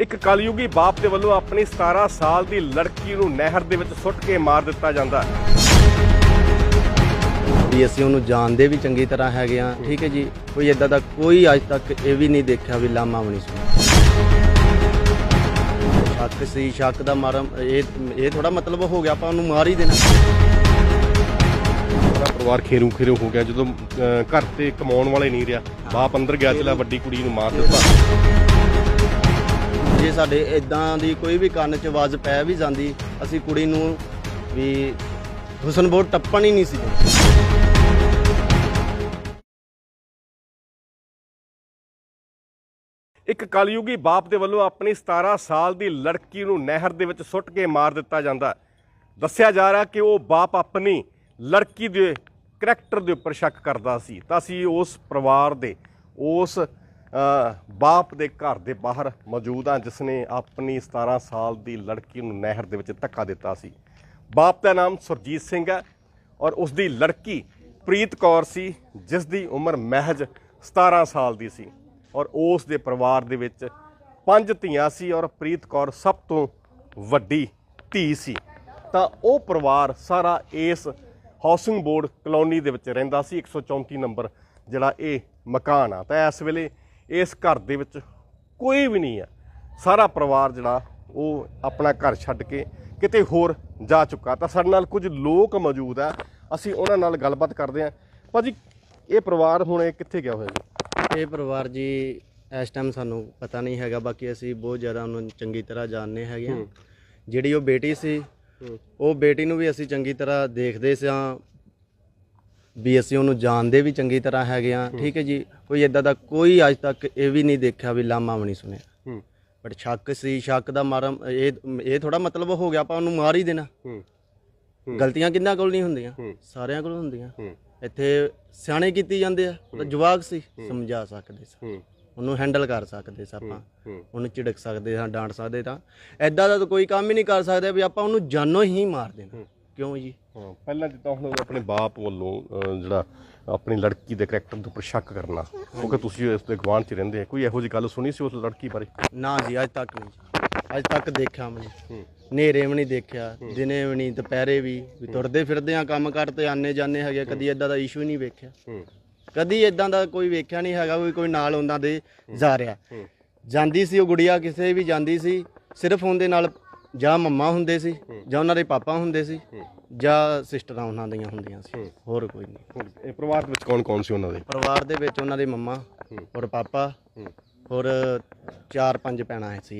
ਇੱਕ ਕਲਯੁਗੀ ਬਾਪ ਦੇ ਵੱਲੋਂ ਆਪਣੀ 17 ਸਾਲ ਦੀ ਲੜਕੀ ਨੂੰ ਨਹਿਰ ਦੇ ਵਿੱਚ ਸੁੱਟ ਕੇ ਮਾਰ ਦਿੱਤਾ ਜਾਂਦਾ ਹੈ। ਵੀ ਅਸੀਂ ਉਹਨੂੰ ਜਾਣਦੇ ਵੀ ਚੰਗੀ ਤਰ੍ਹਾਂ ਹੈਗੇ ਆ ਠੀਕ ਹੈ ਜੀ। ਕੋਈ ਇਦਾਂ ਦਾ ਕੋਈ ਅੱਜ ਤੱਕ ਇਹ ਵੀ ਨਹੀਂ ਦੇਖਿਆ ਵੀ ਲਾਮਾ ਨਹੀਂ ਸੁਣਿਆ ਸ਼ੱਕ ਸੀ ਸ਼ੱਕ ਦਾ ਮਾਰਮ ਇਹ ਇਹ ਥੋੜਾ ਮਤਲਬ ਹੋ ਗਿਆ ਆਪਾਂ ਉਹਨੂੰ ਮਾਰ ਹੀ ਦੇਣਾ। ਸਾਰਾ ਪਰਿਵਾਰ ਖੇਰੂ ਖੇਰੂ ਹੋ ਗਿਆ ਜਦੋਂ ਅਹ, ਘਰ ਤੇ ਕਮਾਉਣ ਵਾਲੇ ਨਹੀਂ ਰਿਹਾ। ਬਾਪ ਅੰਦਰ ਗਿਆ ਚਲਾ ਵੱਡੀ ਕੁੜੀ ਨੂੰ ਮਾਰ ਦਿੱਤਾ। ਜੇ ਸਾਡੇ ਇਦਾਂ ਦੀ ਕੋਈ ਵੀ ਕੰਨ 'ਚ ਆਵਾਜ਼ ਪੈ ਵੀ ਜਾਂਦੀ, ਅਸੀਂ ਕੁੜੀ ਨੂੰ ਵੀ ਹੁਸਨ ਬੋਰਡ ਟੱਪਣ ਹੀ ਨਹੀਂ ਸੀ ਦਿੰਦੇ। ਇੱਕ ਕਲਯੁਗੀ ਬਾਪ ਦੇ ਵੱਲੋਂ ਆਪਣੀ 17 ਸਾਲ ਦੀ ਲੜਕੀ ਨੂੰ ਨਹਿਰ ਦੇ ਵਿੱਚ ਸੁੱਟ ਕੇ ਮਾਰ ਦਿੱਤਾ ਜਾਂਦਾ ਦੱਸਿਆ ਜਾ ਰਿਹਾ ਕਿ ਉਹ ਬਾਪ ਆਪਣੀ ਲੜਕੀ ਦੇ ਕਰੈਕਟਰ ਦੇ ਉੱਪਰ ਸ਼ੱਕ ਕਰਦਾ ਸੀ ਤਾਂ ਅਸੀਂ ਉਸ ਪਰਿਵਾਰ ਦੇ, ਉਸ ਬਾਪ ਦੇ ਘਰ ਦੇ ਬਾਹਰ ਮੌਜੂਦ ਹਾਂ ਜਿਸ ਨੇ ਆਪਣੀ 17 ਸਾਲ ਦੀ ਲੜਕੀ ਨੂੰ ਨਹਿਰ ਦੇ ਵਿੱਚ ਧੱਕਾ ਦਿੱਤਾ ਸੀ। ਬਾਪ ਦਾ ਨਾਮ ਸੁਰਜੀਤ ਸਿੰਘ ਹੈ ਔਰ ਉਸ ਦੀ ਲੜਕੀ ਪ੍ਰੀਤ ਕੌਰ ਸੀ ਜਿਸ ਦੀ ਉਮਰ ਮਹਿਜ 17 ਸਾਲ ਦੀ ਸੀ ਔਰ ਉਸ ਦੇ ਪਰਿਵਾਰ ਦੇ ਵਿੱਚ ਪੰਜ ਧੀਆਂ ਸੀ ਔਰ ਪ੍ਰੀਤ ਕੌਰ ਸਭ ਤੋਂ ਵੱਡੀ ਧੀ ਸੀ। ਤਾਂ ਉਹ ਪਰਿਵਾਰ ਸਾਰਾ ਇਸ ਹਾਊਸਿੰਗ ਬੋਰਡ ਕਲੋਨੀ ਦੇ ਵਿੱਚ ਰਹਿੰਦਾ ਸੀ 134 ਨੰਬਰ ਜਿਹੜਾ ਇਹ ਮਕਾਨ ਆ। ਤਾਂ ਇਸ ਵੇਲੇ ਇਸ ਘਰ ਦੇ ਵਿੱਚ ਕੋਈ ਵੀ ਨਹੀਂ ਆ ਸਾਰਾ ਪਰਿਵਾਰ ਜਿਹੜਾ ਉਹ ਆਪਣਾ ਘਰ ਛੱਡ ਕੇ ਕਿਤੇ ਹੋਰ ਜਾ ਚੁੱਕਾ। ਤਾਂ ਸਾਡੇ ਨਾਲ ਕੁਝ ਲੋਕ ਮੌਜੂਦ ਆ। ਅਸੀਂ ਉਹਨਾਂ ਨਾਲ ਗੱਲਬਾਤ ਕਰਦੇ ਹਾਂ। ਭਾਜੀ ਇਹ ਪਰਿਵਾਰ ਹੁਣ ਇਹ ਕਿੱਥੇ ਗਿਆ ਹੋਇਆ ਜੀ? ਇਹ ਪਰਿਵਾਰ ਜੀ ਇਸ ਟਾਈਮ ਸਾਨੂੰ ਪਤਾ ਨਹੀਂ ਹੈਗਾ। ਬਾਕੀ ਅਸੀਂ ਬਹੁਤ ਜ਼ਿਆਦਾ ਉਹਨੂੰ ਚੰਗੀ ਤਰ੍ਹਾਂ ਜਾਣਦੇ ਹੈਗੇ ਹਾਂ। ਜਿਹੜੀ ਉਹ ਬੇਟੀ ਸੀ ਉਹ ਬੇਟੀ ਨੂੰ ਵੀ ਅਸੀਂ ਚੰਗੀ ਤਰ੍ਹਾਂ ਦੇਖਦੇ ਸਾਂ। ਵੀ ਅਸੀਂ ਉਹਨੂੰ ਜਾਣਦੇ ਵੀ ਚੰਗੀ ਤਰ੍ਹਾਂ ਹੈਗੇ ਆ ਠੀਕ ਹੈ ਜੀ। ਕੋਈ ਇਦਾਂ ਦਾ ਕੋਈ ਅੱਜ ਤੱਕ ਇਹ ਵੀ ਨਹੀਂ ਦੇਖਿਆ ਵੀ ਲਾਮਾ ਵੀ ਨਹੀਂ ਸੁਣਿਆ। ਹੂੰ। ਬਟ ਸ਼ੱਕ ਸੀ ਸ਼ੱਕ ਦਾ ਮਾਰਮ ਇਹ ਇਹ ਥੋੜਾ ਮਤਲਬ ਹੋ ਗਿਆ ਆਪਾਂ ਉਹਨੂੰ ਮਾਰ ਹੀ ਦੇਣਾ। ਹੂੰ। ਗਲਤੀਆਂ ਕਿੰਨਾ ਕੋਲ ਨਹੀਂ ਹੁੰਦੀਆਂ। ਸਾਰਿਆਂ ਕੋਲ ਹੁੰਦੀਆਂ। ਇੱਥੇ ਸਿਆਣੇ ਕੀਤੀ ਜਾਂਦੇ ਆ ਉਹ ਤਾਂ ਜਵਾਕ ਸੀ ਸਮਝਾ ਸਕਦੇ ਸੀ। ਉਹਨੂੰ ਹੈਂਡਲ ਕਰ ਸਕਦੇ ਸੀ ਆਪਾਂ। ਉਹਨੂੰ ਝਿੜਕ ਸਕਦੇ ਹਾਂ ਡਾਂਟ ਸਕਦੇ ਤਾਂ। ਐਦਾਂ ਦਾ ਤਾਂ ਕੋਈ ਕੰਮ ਹੀ ਨਹੀਂ ਕਰ ਸਕਦੇ ਵੀ ਆਪਾਂ ਉਹਨੂੰ ਜਾਨੋਂ ਹੀ ਮਾਰ ਦੇਣਾ। ਕਿਉਂ ਜੀ? ਹਾਂ ਪਹਿਲਾਂ ਜਿੱਦਾਂ ਹੁਣ ਆਪਣੇ ਬਾਪ ਵੱਲੋਂ ਜਿਹੜਾ ਆਪਣੀ ਲੜਕੀ ਦੇ ਕਰੈਕਟਰ ਦੇ ਉੱਪਰ ਸ਼ੱਕ ਕਰਨਾ ਕਿਉਂਕਿ ਤੁਸੀਂ ਇਸ ਦੇ ਗਵਾਂਢ 'ਚ ਰਹਿੰਦੇ ਆ ਕੋਈ ਇਹੋ ਜਿਹੀ ਗੱਲ ਸੁਣੀ ਸੀ ਉਸ ਲੜਕੀ ਬਾਰੇ? ਨਾ ਜੀ ਅੱਜ ਤੱਕ ਨਹੀਂ ਜੀ। ਅੱਜ ਤੱਕ ਦੇਖਿਆ ਮੈਂ ਨੇਰੇ ਵੀ ਨਹੀਂ ਦੇਖਿਆ ਦਿਨੇ ਵੀ ਨਹੀਂ ਦੁਪਹਿਰੇ ਵੀ। ਵੀ ਤੁਰਦੇ ਫਿਰਦੇ ਆ ਕੰਮ ਕਰ ਤੇ ਆਨੇ ਜਾਂਦੇ ਹੈਗੇ ਕਦੀ ਐਦਾਂ ਦਾ ਇਸ਼ੂ ਨਹੀਂ ਵੇਖਿਆ। ਹੂੰ। ਕਦੀ ਇਦਾਂ ਦਾ ਕੋਈ ਵੇਖਿਆ ਨਹੀਂ ਹੈਗਾ ਵੀ ਕੋਈ ਨਾਲ ਉਹਨਾਂ ਦੇ ਜਾ ਰਿਹਾ। ਹੂੰ। ਜਾਂਦੀ ਸੀ ਉਹ ਗੁੜੀਆ ਕਿਸੇ ਵੀ ਜਾਂਦੀ ਸੀ ਸਿਰਫ ਉਹਦੇ ਨਾਲ ਜਾਂ ਮੰਮਾ ਹੁੰਦੇ ਸੀ ਜਾਂ ਉਹਨਾਂ ਦੇ ਪਾਪਾ ਹੁੰਦੇ ਸੀ ਜਾਂ ਸਿਸਟਰਾਂ ਉਹਨਾਂ ਦੀਆਂ ਹੁੰਦੀਆਂ ਸੀ। ਹੋਰ ਕੋਈ ਨਹੀਂ। ਇਹ ਪਰਿਵਾਰ ਦੇ ਵਿੱਚ ਕੌਣ ਕੌਣ ਸੀ ਉਹਨਾਂ ਦੇ? ਪਰਿਵਾਰ ਦੇ ਵਿੱਚ ਉਹਨਾਂ ਦੇ ਮੰਮਾ ਔਰ ਪਾਪਾ ਔਰ ਚਾਰ ਪੰਜ ਭੈਣਾਂ ਸੀ